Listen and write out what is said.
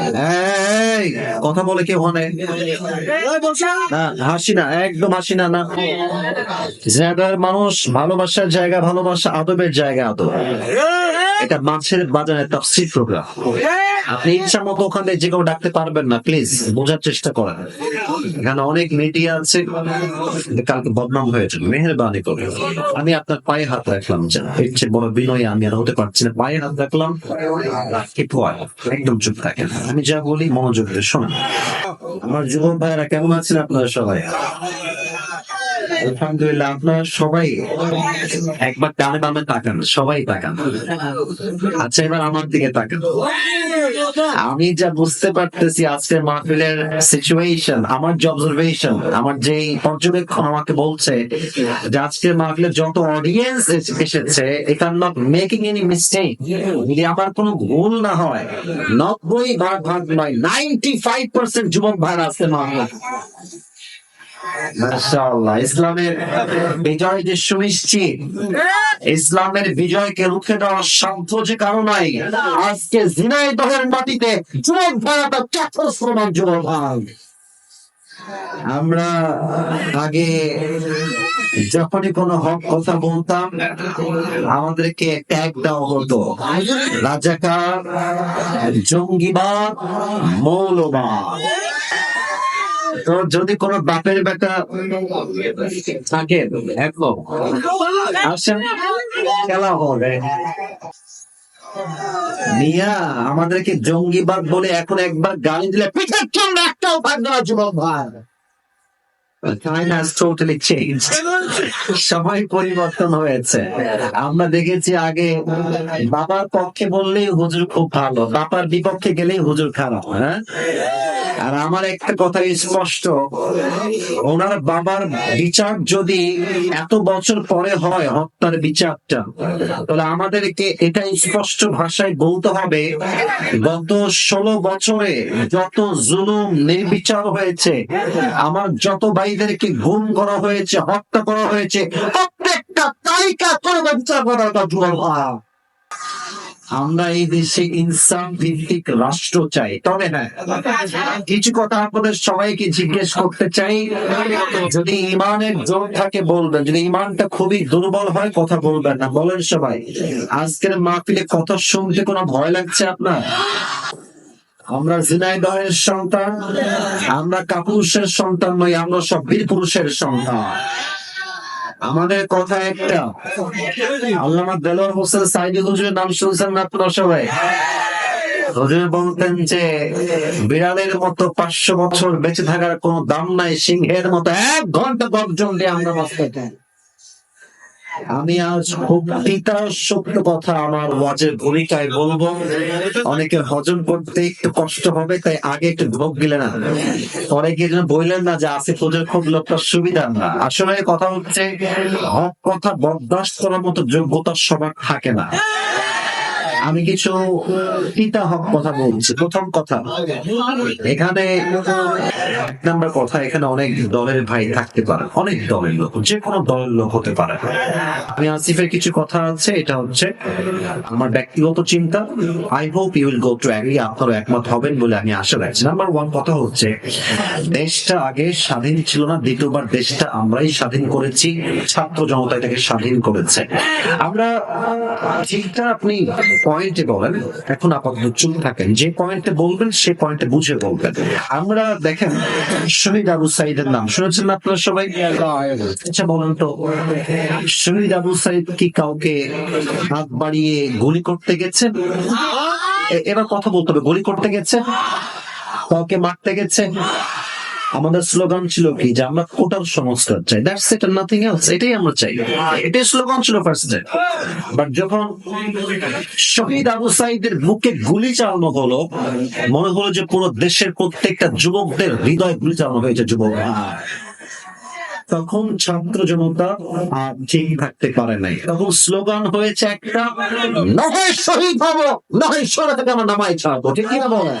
এই কথা বলে কেউ হনে না হাসি না একদম হাসি না না। জায়গার মানুষ ভালোবাসার জায়গা ভালোবাসা আদবের জায়গা আদব। এটা মাছের বাজারে তাফসির প্রোগ্রাম আপনি ইচ্ছা মতো ওখানে যে কেউ ডাকতে পারবেন না প্লিজ বোঝার চেষ্টা করেন। এখানে অনেক মিডিয়া আছে, কালকে বদনাম হয়েছে, মেহরবানি করে। আমি আপনার পায়ে হাত রাখলাম যে এর চেয়ে বড় বিনয় আমি আর হতে পারছি না। পায়ে হাত রাখলাম একদম চুপ থাকেন। আমি যা বলি, মনোযোগ দিয়ে শোনেন। আমার যুবক ভাইয়েরা কেমন আছেন আপনারা সবাই? আলহামদুলিল্লাহ, আপনারা সবাই একবার ডানে বামে তাকান, সবাই তাকান। আচ্ছা এবার আমার দিকে তাকান। আমি যা বুঝতে পারতেছি আজকের মাহফিলের সিচুয়েশন আমার যে অবজারভেশন আমার যে পর্যবেক্ষণ আমাকে বলছে যে আজকের মাহফিলের যত অডিয়েন্স এসেছে এখান নট মেকিং এনি মিস্টেক যদি আমার কোনো ভুল না হয়, নব্বই ভাগ ভাগ নয় নাইনটি ফাইভ পার্সেন্ট যুবক ভাই আজকের মাহফিল। ইসলামের বিজয় যে সুনিশ্চিত, ইসলামের রুখে দেওয়ার সাধ্য যে কারও নাই, আজকে মাটিতে ভাইয়াটা চাকর ভাই আমরা আগে যখনই কোনো হক কথা বলতাম, আমাদেরকে ট্যাগ দেওয়া হতো, রাজাকার, জঙ্গিবাদ, মৌলবাদ। যদি কোনো বাপের বেটা থাকে আসেন খেলা হবে। মিয়া, আমাদেরকে জঙ্গিবাদ বলে এখন একবার গালি দিলে পিঠের জন্য একটাও ভাগ দেওয়া যুবক ভাই। Time has totally changed. সময় পরিবর্তন হয়েছে আমরা দেখেছি আগে বাবার পক্ষে বললেই হুজুর খুব ভালো, বাবার বিপক্ষে গেলেই হুজুর খারাপ হ্যাঁ আর আমার একটা কথা স্পষ্ট, ওনার বাবার বিচার যদি এত বছর পরে হয়, হত্যার বিচারটা, তাহলে আমাদেরকে এটা স্পষ্ট ভাষায় বলতে হবে, গত ষোলো বছরে যত জুলুম, নির্বিচার হয়েছে, আমার যত ভাইদেরকে গুম করা হয়েছে, হত্যা করা হয়েছে। প্রত্যেকটা তালিকা করে বিচার করা জুয়াল আমরা এই দেশে ইনসান ভিত্তিক রাষ্ট্র চাই, তবে হ্যাঁ কিছু কথা আপনাদের সবাইকে জিজ্ঞেস করতে চাই। যদি ইমানের জোর থাকে, বলবেন। যদি ইমানটা খুবই দুর্বল হয়, কথা বলবেন না। বলেন সবাই। আজকের মাহফিলে কথা শুনতে কোনো ভয় লাগছে আপনার? আমরা জিনাইদহের সন্তান, আমরা কাপুরুষের সন্তান নই, আমরা সব বীর পুরুষের সন্তান। আমাদের কথা একটা, আল্লামা দেলোয়ার হোসেন সাইদি হুজুরের নাম শুনছেন না আপনারা সবাই? হুজুর বলতেন যে, বিড়ালের মতো পাঁচশো বছর বেঁচে থাকার কোনো দাম নাই, সিংহের মতো এক ঘণ্টা গর্জন দিয়ে আমরা বাঁচতে আমি আজ খুব সত্য কথা আমার ওয়াজের ভূমিকায় বলব। অনেকে হজম করতে একটু কষ্ট হবে, তাই আগে একটু ভোগ দিলে না। গিয়ে যেন বললেন না যে আসিফ হুজুর খুব লোকটা সুবিধা। না আসলে কথা হচ্ছে, হক কথা বরদাস্ত করার মতো যোগ্যতা সবার থাকে না। আমি কিছু পিতা হক কথা বলছি। প্রথম কথা, এখানে এক নাম্বার কথা, এখানে অনেক দলের ভাই থাকতে পারে, অনেক দলের লোক, যে কোনো দলের লোক হতে পারে। আমি আসিফের কিছু কথা আছে, এটা হচ্ছে আমার ব্যক্তিগত চিন্তা। I hope you will go to agree আপনারা একমত হবেন বলে আমি আশা রাখছি। নাম্বার ওয়ান কথা হচ্ছে, দেশটা আগে স্বাধীন ছিল না, দ্বিতীয়বার দেশটা আমরাই স্বাধীন করেছি, ছাত্র জনতা এটাকে স্বাধীন করেছে। আমরা ঠিকটা আপনি পয়েন্টে বলেন, এখন আপাতত চুপ থাকেন। যে পয়েন্টে বলবেন, সে পয়েন্টে বুঝে বলবেন। আমরা দেখেন, শহীদ আবু সাইদের নাম। শুনেছেন আপনারা সবাই? আচ্ছা বলেন তো, শহীদ আবু সাইদ কি কাউকে হাত বাড়িয়ে গুলি করতে গেছে? এবার কথা বলতে হবে, গুলি করতে গেছে? কাউকে মারতে গেছে? আমাদের স্লোগান ছিল কি? যে আমরা কোটাল সংস্কার চাই। দ্যাটস ইট আর নাথিং এলস এটাই আমরা চাই। এটাই স্লোগান ছিল ফার্স্ট বাট যখন শহীদ আবু সাইদের বুকে গুলি চালানো হলো, মনে হলো যে পুরো দেশের প্রত্যেকটা যুবকদের হৃদয় গুলি চালানো হয়েছে, যুবক। তখন ছাত্র জনতা আর ঠিক থাকতে পারে নাই। তখন স্লোগান হয়েছে একটা নহে শহীদ হব নহে সরে থেকে আমার নামাই ছাড়বো। ঠিক কিনা বলে